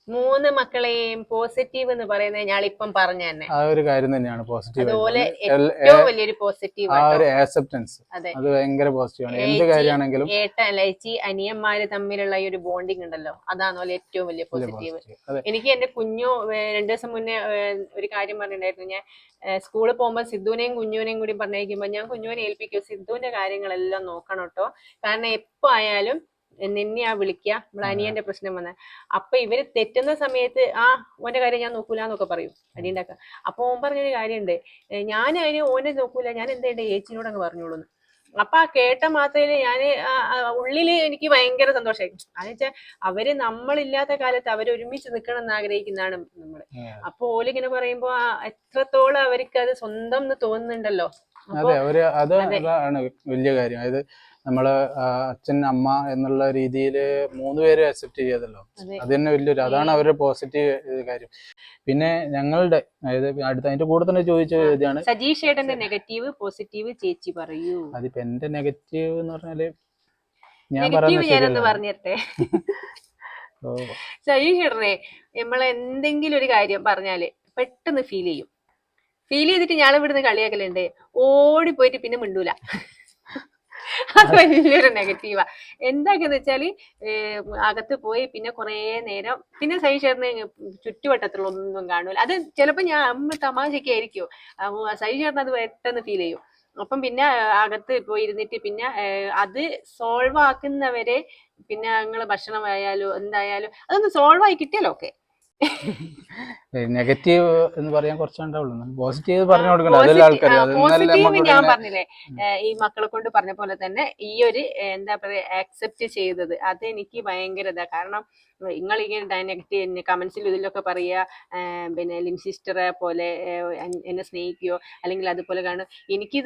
മൂന്ന് മക്കളെയും പോസിറ്റീവ് എന്ന് പറയുന്നത് ഞാൻ ഇപ്പം പറഞ്ഞ തന്നെ ആ ഒരു കാര്യം തന്നെയാണ് പോസിറ്റീവ് അതുപോലെ ഏറ്റവും വലിയൊരു പോസിറ്റീവ് ആ ഒരു ആക്സെപ്റ്റൻസ് അതെ. അത് ഭയങ്കര പോസിറ്റീവാണ് എന്ത് കാര്യമാണെങ്കിലും ഏട്ട ലൈച്ചി അനിയന്മാര് തമ്മിലുള്ള ഈ ഒരു ബോണ്ടിങ് ഉണ്ടല്ലോ. അതാണ് പോലെ ഏറ്റവും വലിയ പോസിറ്റീവ് എനിക്ക് എന്റെ കുഞ്ഞു രണ്ടു ദിവസം മുന്നേ ഒരു കാര്യം പറഞ്ഞിട്ടുണ്ടായിരുന്നു. ഞാൻ സ്കൂളിൽ പോകുമ്പോൾ സിദ്ധുവിനെയും കുഞ്ഞുവിനെയും കൂടി പറഞ്ഞേക്കുമ്പോൾ ഞാൻ കുഞ്ഞുവിനെ ഏൽപ്പിക്കും. സിദ്ധുവിന്റെ കാര്യങ്ങളെല്ലാം നോക്കണം കേട്ടോ കാരണം എപ്പോ ആയാലും നിന്നെയാ വിളിക്കുക നമ്മളെ അനിയന്റെ പ്രശ്നം വന്ന. അപ്പൊ ഇവർ തെറ്റുന്ന സമയത്ത് ആ ഓന്റെ കാര്യം ഞാൻ നോക്കൂല എന്നൊക്കെ പറയും. അടിയുണ്ടാക്ക. അപ്പൊ ഓൻ പറഞ്ഞൊരു കാര്യമുണ്ട് ഞാൻ അതിന് ഓനെ നോക്കൂല. ഞാൻ എന്താ എന്റെ ഏച്ചിനോട് അങ്ങ് പറഞ്ഞോളൂ അപ്പൊ ആ കേട്ട മാത്രമേ ഞാൻ ഉള്ളിൽ എനിക്ക് ഭയങ്കര സന്തോഷമായി അതെന്നുവെച്ചാൽ അവർ നമ്മളില്ലാത്ത കാലത്ത് അവർ ഒരുമിച്ച് നിൽക്കണം എന്ന് ആഗ്രഹിക്കുന്നതാണ് നമ്മൾ. അപ്പൊ ഓലിങ്ങനെ പറയുമ്പോ എത്രത്തോളം അവർക്ക് അത് സ്വന്തം എന്ന് തോന്നുന്നുണ്ടല്ലോ? അതെ ഒരു അത്. അതാണ് വലിയ കാര്യം. അതായത് നമ്മൾ അച്ഛൻ അമ്മ എന്നുള്ള രീതിയിൽ മൂന്ന് പേര് അക്സെപ്റ്റ് ചെയ്തല്ലോ അതെ. തന്നെ വലിയൊരു അതാണ് അവരുടെ പോസിറ്റീവ് കാര്യം. പിന്നെ ഞങ്ങളുടെ അതായത് അടുത്ത അതിന്റെ കൂടെ തന്നെ ചോദിച്ച ഇതാണ്. സജീഷ് ഏട്ടന്റെ നെഗറ്റീവ് പോസിറ്റീവ് ചേച്ചി പറയൂ. അതിപ്പോ എന്റെ നെഗറ്റീവ് എന്ന് പറഞ്ഞാൽ ഞാൻ പറഞ്ഞേ സജീഷ് ഏട്ടനെ നമ്മൾ എന്തെങ്കിലും ഒരു കാര്യം പറഞ്ഞാൽ പെട്ടെന്ന് ഫീൽ ചെയ്യും. ഫീൽ ചെയ്തിട്ട് ഞാൻ ഇവിടുന്ന് കളിയാക്കലുണ്ട്. ഓടി പോയിട്ട് പിന്നെ മിണ്ടൂല. അത് വലിയൊരു നെഗറ്റീവാ എന്താക്കെന്ന് വെച്ചാൽ അകത്ത് പോയി പിന്നെ കുറേ നേരം പിന്നെ ചേർന്ന് ചുറ്റുവട്ടത്തുള്ള ഒന്നും കാണൂല. അത് ചിലപ്പോ ഞാൻ അമ്മ തമാശയൊക്കെ ആയിരിക്കും. ചേർന്ന് അത് പെട്ടെന്ന് ഫീൽ ചെയ്യും. അപ്പം പിന്നെ അകത്ത് പോയി ഇരുന്നിട്ട് പിന്നെ അത് സോൾവ് ആക്കുന്നവരെ പിന്നെ നിങ്ങൾ ഭക്ഷണമായാലും എന്തായാലും അതൊന്ന് സോൾവ് ആയി കിട്ടിയാലോ ഓക്കെ നെഗറ്റീവ് എന്ന് പറയാൻ കുറച്ചുണ്ടാവുള്ളൂ പോസിറ്റീവ് പറഞ്ഞു കൊടുക്കണ്ട. അതെല്ലാം ആൾക്കാർ ഞാൻ പറഞ്ഞില്ലേ? ഈ മക്കളെ കൊണ്ട് പറഞ്ഞ പോലെ തന്നെ ഈ ഒരു എന്താ പറയാ ആക്സെപ്റ്റ് ചെയ്തത് അത് എനിക്ക് ഭയങ്കര ഇതാ. കാരണം നിങ്ങൾ ഇങ്ങനെ നെഗറ്റീവ് കമന്റ്സിൽ ഇതിലൊക്കെ പറയുക പിന്നെ ലിം സിസ്റ്ററെ പോലെ എന്നെ സ്നേഹിക്കുകയോ അല്ലെങ്കിൽ അതുപോലെ കാണും. എനിക്ക്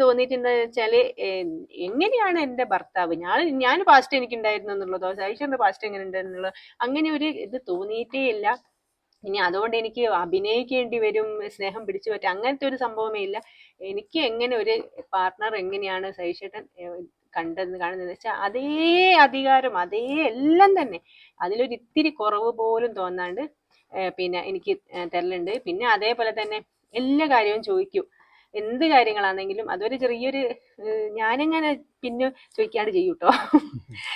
വെച്ചാൽ ഏഹ് എങ്ങനെയാണ് എന്റെ ഭർത്താവ്? ഞാൻ ഞാൻ പാസ്റ്റ് എനിക്ക് ഉണ്ടായിരുന്നു എന്നുള്ളതോ സൈഷന്റെ പാസ്റ്റ് എങ്ങനെ ഉണ്ടായിരുന്നുള്ളതോ അങ്ങനെ ഒരു ഇത് തോന്നിയിട്ടേ ഇല്ല. ഇനി അതുകൊണ്ട് എനിക്ക് അഭിനയിക്കേണ്ടി വരും സ്നേഹം പിടിച്ചു പറ്റും അങ്ങനത്തെ ഒരു സംഭവമേ ഇല്ല. എനിക്ക് എങ്ങനെ ഒരു പാർട്ട്ണർ എങ്ങനെയാണ് സഹിഷേട്ടൻ കണ്ടെന്ന് കാണുന്നത് വെച്ചാൽ അതേ അധികാരം അതേ എല്ലാം തന്നെ. അതിലൊരു ഇത്തിരി കുറവ് പോലും തോന്നാണ്ട് പിന്നെ എനിക്ക് തരലുണ്ട്. പിന്നെ അതേപോലെ തന്നെ എല്ലാ കാര്യവും ചോദിക്കും. എന്ത് കാര്യങ്ങളാണെങ്കിലും അതൊരു ചെറിയൊരു ഞാനിങ്ങനെ പിന്നെ ചോദിക്കാണ്ട് ചെയ്യും കേട്ടോ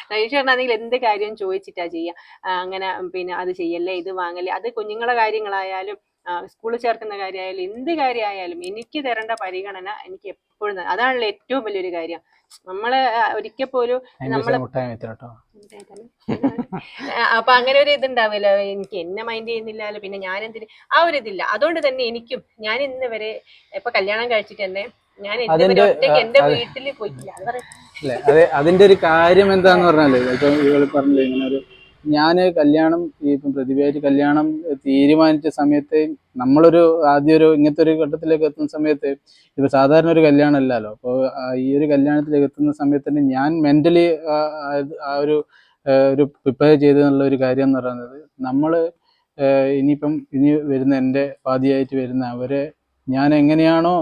സതീഷേട്ടനാണെങ്കിൽ എന്ത് കാര്യം ചോദിച്ചിട്ടാ ചെയ്യുക അങ്ങനെ പിന്നെ അത് ചെയ്യല്ലേ ഇത് വാങ്ങല്ലേ അത് കുഞ്ഞുങ്ങളെ കാര്യങ്ങളായാലും സ്കൂളിൽ ചേർക്കുന്ന കാര്യമായാലും എന്ത് കാര്യമായാലും എനിക്ക് തരേണ്ട പരിഗണന എനിക്ക് എപ്പോഴും അതാണല്ലോ ഏറ്റവും വലിയൊരു കാര്യം. നമ്മൾ ഒരിക്കൽ പോലും നമ്മൾ അപ്പൊ അങ്ങനെ ഒരു ഇതുണ്ടാവില്ല. എനിക്ക് എന്നെ മൈൻഡ് ചെയ്യുന്നില്ലല്ലോ പിന്നെ ഞാൻ എന്തിന്? ആ ഒരു ഇതില്ല. അതുകൊണ്ട് തന്നെ എനിക്കും ഞാൻ ഇന്ന് വരെ ഇപ്പൊ കല്യാണം കഴിച്ചിട്ട് തന്നെ ഞാൻ ഒറ്റയ്ക്ക് എന്റെ വീട്ടിൽ പോയിട്ടില്ല. അതിന്റെ ഒരു കാര്യം എന്താന്ന് പറഞ്ഞാൽ ഇങ്ങനെ ഒരു ഞാൻ കല്യാണം ഇപ്പം പ്രതിഭയായിട്ട് കല്യാണം തീരുമാനിച്ച സമയത്ത് നമ്മളൊരു ആദ്യം ഒരു ഇങ്ങനത്തെ ഒരു ഘട്ടത്തിലേക്ക് എത്തുന്ന സമയത്ത് ഇപ്പൊ സാധാരണ ഒരു കല്യാണം അല്ലല്ലോ അപ്പോൾ ഈ ഒരു കല്യാണത്തിലേക്ക് എത്തുന്ന സമയത്ത് തന്നെ ഞാൻ മെന്റലി ആ ഒരു ഒരു പ്രിപ്പയർ ചെയ്തെന്നുള്ള ഒരു കാര്യം എന്ന് പറയുന്നത് നമ്മൾ ഇനിയിപ്പം ഇനി വരുന്ന എന്റെ പാതിയായിട്ട് വരുന്ന അവരെ ഞാൻ എങ്ങനെയാണോ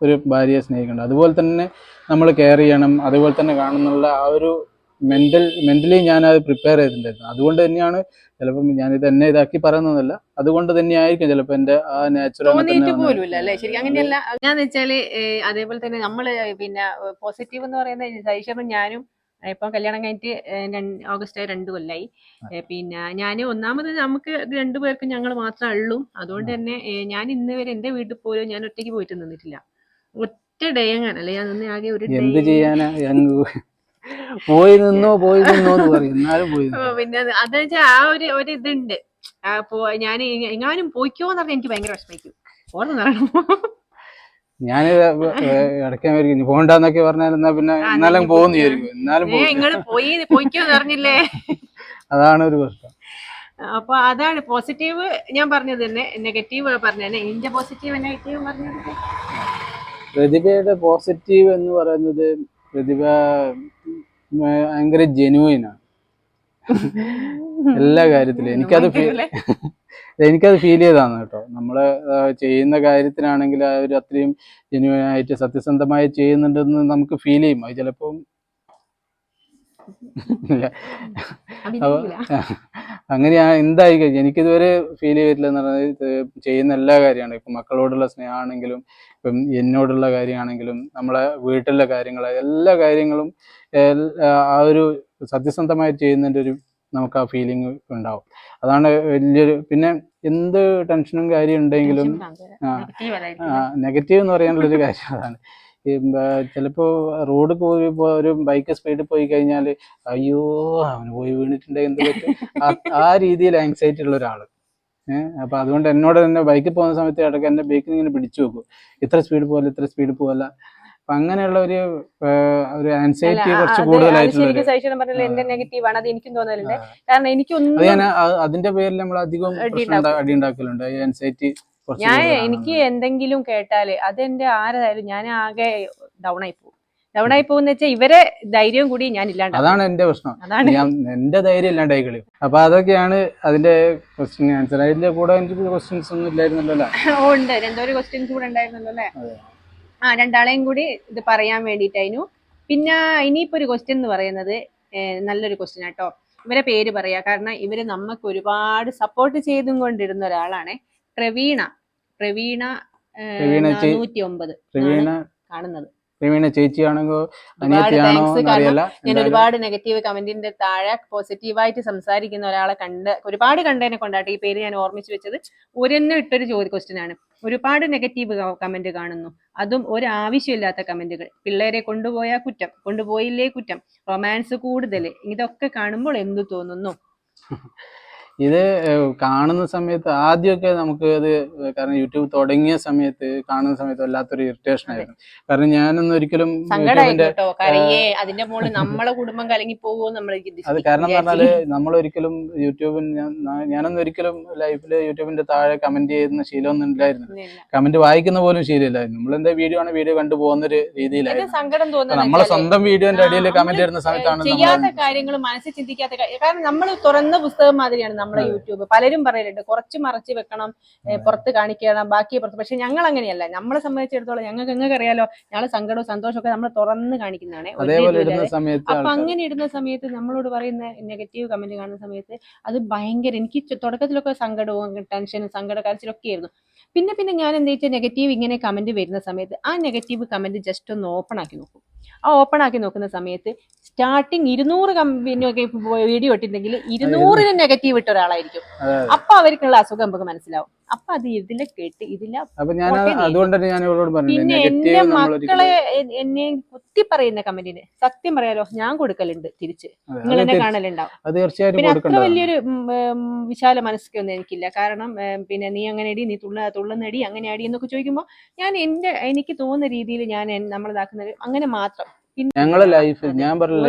ഒരു ഭാര്യയെ സ്നേഹിക്കേണ്ടത്. അതുപോലെ തന്നെ നമ്മൾ കെയർ ചെയ്യണം അതുപോലെ തന്നെ കാണുന്നുള്ള ആ ഒരു മെന്റൽ മെന്റലി ഞാൻ അത് പ്രിപ്പയർ ചെയ്തിട്ടുണ്ടായിരുന്നു. അതുകൊണ്ട് തന്നെയാണ് ചിലപ്പം ഞാനിത് എന്നെ ഇതാക്കി പറയുന്നതല്ല. അതുകൊണ്ട് തന്നെയായിരിക്കും ചിലപ്പോൾ എന്റെ ആ നാച്ചുറൽ ഞാൻ വെച്ചാൽ അതേപോലെ തന്നെ നമ്മൾ പിന്നെ പോസിറ്റീവ് എന്ന് പറയുന്നത് സൈഷറും ഞാനും ഇപ്പൊ കല്യാണം കഴിഞ്ഞിട്ട് ഓഗസ്റ്റ് ആയി രണ്ടു കൊല്ലായി. പിന്നെ ഞാൻ ഒന്നാമത് നമുക്ക് രണ്ടു പേർക്കും ഞങ്ങൾ മാത്രമേ ഉള്ളൂ. അതുകൊണ്ട് തന്നെ ഞാൻ ഇന്ന് വരെ എന്റെ വീട്ടിൽ പോലും ഞാൻ ഒറ്റയ്ക്ക് പോയിട്ട് നിന്നിട്ടില്ല. ഒറ്റ ഡേ അങ്ങനെ അല്ലെ? ഞാൻ നിന്ന് ആകെ ഒരു എന്ത് ചെയ്യാനാ? പോയി നിന്നോ പോയി നിന്നോ എന്ന് പറയും. എന്നാലും പോയി പിന്നെ അത് അതെന്ന് വെച്ചാൽ ആ ഒരു ഒരു ഇതുണ്ട്. ഞാൻ എങ്ങാനും പോയിക്കോ എന്ന് പറഞ്ഞാൽ എനിക്ക് ഭയങ്കര വിഷമിക്കും ഓർമ്മ നടക്കും ഞാൻ ഇടയ്ക്കാൻ വരികയും പോകണ്ടെന്നൊക്കെ പറഞ്ഞാൽ എന്നാ പിന്നെ എന്നാലും പോകുന്നു വിചാരിക്കും. എന്നാലും പോയി പോയിക്കോന്ന് പറഞ്ഞില്ലേ? അതാണ് ഒരു പ്രശ്നം. അപ്പൊ അതാണ് പോസിറ്റീവ് ഞാൻ പറഞ്ഞത് തന്നെ നെഗറ്റീവ് പറഞ്ഞത് എന്റെ പോസിറ്റീവ് നെഗറ്റീവ് പറഞ്ഞത് പ്രതിഭയുടെ പോസിറ്റീവ് എന്ന് പറയുന്നത് പ്രതിഭ ഭയങ്കര ജെനുവിൻ ആണ്. എല്ലാ കാര്യത്തിലും എനിക്കത്? എനിക്കത് ഫീൽ ചെയ്താണ് കേട്ടോ. നമ്മൾ ചെയ്യുന്ന കാര്യത്തിനാണെങ്കിൽ ഒരു അത്രയും ജെനുവൻ ആയിട്ട് സത്യസന്ധമായി ചെയ്യുന്നുണ്ടെന്ന് നമുക്ക് ഫീൽ ചെയ്യും. അത് ചിലപ്പം ഇല്ല. ഞാൻ എന്തായി കഴിഞ്ഞു? എനിക്കിതുവരെ ഫീൽ ചെയ്തിട്ടില്ല എന്ന് പറഞ്ഞാൽ ചെയ്യുന്ന എല്ലാ കാര്യമാണ്. ഇപ്പം മക്കളോടുള്ള സ്നേഹമാണെങ്കിലും ഇപ്പം എന്നോടുള്ള കാര്യമാണെങ്കിലും നമ്മളെ വീട്ടിലെ കാര്യങ്ങൾ എല്ലാ കാര്യങ്ങളും ആ ഒരു സത്യസന്ധമായി ചെയ്യുന്നതിന്റെ ഒരു നമുക്ക് ആ ഫീലിംഗ് ഉണ്ടാവും. അതാണ് വലിയൊരു പിന്നെ എന്ത് ടെൻഷനും കാര്യം ഉണ്ടെങ്കിലും നെഗറ്റീവ് എന്ന് പറയാനുള്ളൊരു കാര്യം അതാണ്. ചിലപ്പോ റോഡ് പോയി ഒരു ബൈക്ക് സ്പീഡിൽ പോയി കഴിഞ്ഞാൽ അയ്യോ അവന് പോയി വീണിട്ടുണ്ടെങ്കിൽ എന്ത് പറ്റും ആ- രീതിയിൽ ആങ്സൈറ്റി ഉള്ള ഒരാൾ. ഏഹ് അപ്പൊ അതുകൊണ്ട് എന്നോട് തന്നെ ബൈക്കിൽ പോകുന്ന സമയത്ത് ഇടയ്ക്ക് എന്റെ ബൈക്കിൽ ഇങ്ങനെ പിടിച്ചു വെക്കും. ഇത്ര സ്പീഡ് പോലെ ഇത്ര സ്പീഡ് പോലെ അപ്പൊ അങ്ങനെയുള്ള ഒരു ഒരു ആൻസൈറ്റി കുറച്ച് കൂടുതലായിട്ടുള്ള ശരിക്കും ഒരു- സഹിഷ്ണു പറഞ്ഞാൽ എന്റെ നെഗറ്റീവ് ആണ് അത് എനിക്കും തോന്നലുണ്ട്. കാരണം എനിക്കൊന്നും അത് ഞാൻ അതിന്റെ പേരിൽ നമ്മൾ അധികം അടി ഉണ്ടാക്കലുണ്ട് ആൻസൈറ്റി ഞാൻ എനിക്ക് എന്തെങ്കിലും കേട്ടാൽ അതെന്റെ ആരായാലും ഞാൻ ആകെ ഡൗൺ ആയി പോകും. ഡൗൺ ആയി പോകുന്ന വെച്ചാൽ ഇവരെ ധൈര്യം കൂടി ഞാൻ ഇല്ലാണ്ട് അതാണ് എന്റെ പ്രശ്നം. അതാണ്. ഞാൻ എന്റെ ധൈര്യം ഇല്ലാണ്ടായി കളി അപ്പൊ അതൊക്കെയാണ് അതിന്റെ ക്വസ്റ്റ്യൻ ആൻസർ അതിന്റെ കൂടെ എനിക്ക് ക്വസ്റ്റ്യൻസ് ഒന്നും ഇല്ലായിരുന്നല്ലോ ഉണ്ട്. രണ്ടോ ക്വസ്റ്റ്യൻസ് കൂടെ ഉണ്ടായിരുന്നല്ലോ അല്ലേ? ആ രണ്ടാളെയും കൂടി ഇത് പറയാൻ വേണ്ടിയിട്ടായിരുന്നു. പിന്നെ ഇനിയിപ്പോ ഒരു ക്വസ്റ്റ്യൻ എന്ന് പറയുന്നത് നല്ലൊരു ക്വസ്റ്റ്യൻ ആട്ടോ ഇവരെ പേര് പറയാ. കാരണം ഇവർ നമുക്ക് ഒരുപാട് സപ്പോർട്ട് ചെയ്തും കൊണ്ടിരുന്ന ഒരാളാണ്. പ്രവീണ പ്രവീണ പ്രവീണ ചേ- നാനൂറ്റി ഒമ്പത് പ്രവീണ കാണുന്നത്. പ്രവീണ ചേച്ചിയാണെങ്കോ ഒരുപാട് അനിയത്തിയാണോ thanks. കാരണം എന്നറിയില്ല ഞാൻ എന്തായാലും ഒരുപാട് നെഗറ്റീവ് കമന്റിന്റെ താഴെ പോസിറ്റീവായിട്ട് സംസാരിക്കുന്ന ഒരാളെ കണ്ട് ഒരുപാട് കണ്ടതിനെ കൊണ്ടാട്ടെ ഈ പേര് ഞാൻ ഓർമ്മിച്ച് വെച്ചത്. ഒരെണ്ണം ഇട്ടൊരു ചോദ്യ ക്വസ്റ്റ്യൻ ആണ്. ഒരുപാട് നെഗറ്റീവ് കമന്റ് കാണുന്നു. അതും ഒരാവശ്യമില്ലാത്ത കമന്റുകൾ പിള്ളേരെ കൊണ്ടുപോയാൽ കുറ്റം കൊണ്ടുപോയില്ലേ കുറ്റം റൊമാൻസ് കൂടുതൽ ഇതൊക്കെ കാണുമ്പോൾ എന്തു തോന്നുന്നു? ഇത് കാണുന്ന സമയത്ത് ആദ്യമൊക്കെ നമുക്ക് അത് കാരണം യൂട്യൂബ് തുടങ്ങിയ സമയത്ത് കാണുന്ന സമയത്ത് വല്ലാത്തൊരു ഇറിറ്റേഷൻ ആയിരുന്നു. കാരണം ഞാനൊന്നും ഒരിക്കലും അതിന്റെ മുകളിൽ നമ്മളെ കുടുംബം കലങ്ങി പോകുമോ നമ്മൾ അത് കാരണം പറഞ്ഞാൽ നമ്മൾ ഒരിക്കലും യൂട്യൂബിൽ ഞാനൊന്നും ഒരിക്കലും ലൈഫിൽ യൂട്യൂബിന്റെ താഴെ കമന്റ് ചെയ്യുന്ന ശീലമൊന്നും ഇല്ലായിരുന്നു. കമന്റ് വായിക്കുന്ന പോലും ശീലമില്ലായിരുന്നു. നമ്മൾ എന്താ വീഡിയോ ആണ് വീഡിയോ കണ്ടു പോകുന്ന ഒരു രീതിയിലായിരുന്നു നമ്മളെ സ്വന്തം വീഡിയോന്റെ അടിയിൽ കമന്റ് ചെയ്യുന്ന ഇടുന്ന സമയത്താണ് ചെയ്യാത്ത കാര്യങ്ങൾ മനസ്സിൽ ചിന്തിക്കാത്ത കാര്യം കാരണം നമ്മൾ തുറന്ന പുസ്തകം മാതിരിയാണ് നമ്മളെ അതെ. യൂട്യൂബ് പലരും പറയലുണ്ട് കുറച്ച് മറച്ച് വെക്കണം പുറത്ത് കാണിക്കണം ബാക്കി പുറത്ത്. പക്ഷെ ഞങ്ങൾ അങ്ങനെയല്ല നമ്മളെ സംബന്ധിച്ചിടത്തോളം ഞങ്ങൾക്ക് എങ്ങനെ അറിയാലോ ഞങ്ങൾ സങ്കടവും സന്തോഷവും ഒക്കെ നമ്മൾ തുറന്ന് കാണിക്കുന്നതാണ്. അപ്പൊ അങ്ങനെ ഇടുന്ന സമയത്ത് നമ്മളോട് പറയുന്ന നെഗറ്റീവ് കമന്റ് കാണുന്ന സമയത്ത് അത് ഭയങ്കര എനിക്ക് തുടക്കത്തിലൊക്കെ സങ്കടവും ടെൻഷനും സങ്കട കരച്ചിലൊക്കെ ആയിരുന്നു. പിന്നെ പിന്നെ ഞാൻ എന്താ വെച്ചാൽ നെഗറ്റീവ് ഇങ്ങനെ കമന്റ് വരുന്ന സമയത്ത് ആ നെഗറ്റീവ് കമന്റ് ജസ്റ്റ് ഒന്ന് ഓപ്പൺ ആക്കി നോക്കും. ആ ഓപ്പൺ ആക്കി നോക്കുന്ന സമയത്ത് സ്റ്റാർട്ടിങ് ഇരുന്നൂറ് കമ്പനിയൊക്കെ വീഡിയോ ഇട്ടിട്ടുണ്ടെങ്കിൽ ഇരുന്നൂറിന് നെഗറ്റീവ് ഇട്ട ഒരാളായിരിക്കും. അപ്പൊ അവർക്കുള്ള അസുഖം നമുക്ക് മനസ്സിലാവും. അപ്പൊ അത് ഇതിലെ കേട്ട് ഇതിലെ അപ്പൊ ഞാൻ ഇവളോട് പറഞ്ഞു പിന്നെ എന്റെ മക്കളെ എന്നെ കുത്തി പറയുന്ന കമന്റിന്. സത്യം പറയാലോ ഞാൻ കൊടുക്കലുണ്ട് തിരിച്ച്. നിങ്ങൾ എന്നെ കാണലുണ്ടാവും. പിന്നെ അത്ര വലിയൊരു വിശാല മനസ്സൊന്നും എനിക്കില്ല. കാരണം പിന്നെ നീ അങ്ങനെ അടി നീ തുള്ള തുള്ളുന്നടി അങ്ങനെ അടി എന്നൊക്കെ ചോദിക്കുമ്പോൾ ഞാൻ എന്റെ എനിക്ക് തോന്നുന്ന രീതിയിൽ ഞാൻ നമ്മൾ ഇതാക്കുന്നത് അങ്ങനെ മാത്രം. ഞങ്ങളെ ലൈഫ്. ഞാൻ പറഞ്ഞില്ല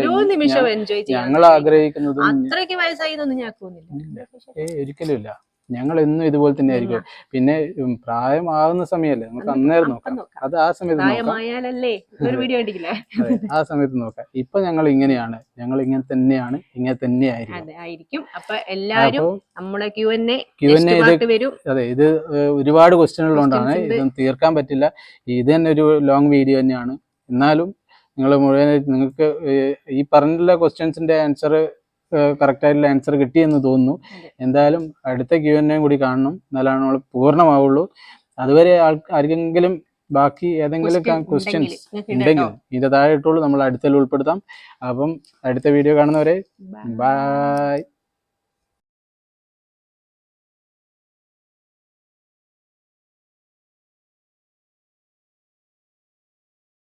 ഞങ്ങൾ ആഗ്രഹിക്കുന്നത് അത്രയ്ക്ക് വയസ്സായിന്നൊന്നും ഞാൻ തോന്നില്ല ഒരിക്കലും ഇല്ല. ഞങ്ങൾ എന്നും ഇതുപോലെ തന്നെ ആയിരിക്കും. പിന്നെ പ്രായമാകുന്ന സമയല്ലേ നമുക്ക് അന്നേരം നോക്കാം. അത് ആ സമയത്ത് ആ സമയത്ത് നോക്കാം. ഇപ്പൊ ഞങ്ങൾ ഇങ്ങനെയാണ്. ഞങ്ങൾ ഇങ്ങനെ തന്നെയാണ്. ഇങ്ങനെ തന്നെ ആയിരിക്കും. അതെ അപ്പൊ നമ്മളെ ക്യു എൻ എ ഇത് അതെ ഇത് ഒരുപാട് ക്വസ്റ്റ്യനുകളുണ്ടാണ്. ഇതൊന്നും തീർക്കാൻ പറ്റില്ല. ഇത് തന്നെ ഒരു ലോങ് വീഡിയോ തന്നെയാണ്. എന്നാലും നിങ്ങൾ മുഴുവനായിട്ട് നിങ്ങൾക്ക് ഈ പറഞ്ഞിട്ടുള്ള ക്വസ്റ്റ്യൻസിന്റെ ആൻസർ കറക്റ്റ് ആയിട്ടുള്ള ആൻസർ കിട്ടിയെന്ന് തോന്നുന്നു. എന്തായാലും അടുത്ത ക്യു എൻ കൂടി കാണണം. എന്നാലാണ് നമ്മൾ പൂർണമാവുള്ളൂ. അതുവരെ ആൾ ആർക്കെങ്കിലും ബാക്കി ഏതെങ്കിലും ക്വസ്റ്റ്യൻസ് ഉണ്ടെങ്കിൽ ഇത് താഴെ ഇട്ടോളൂ. നമ്മൾ അടുത്തതിൽ ഉൾപ്പെടുത്താം. അപ്പം അടുത്ത വീഡിയോ കാണുന്നവരെ ബായ് ബൈ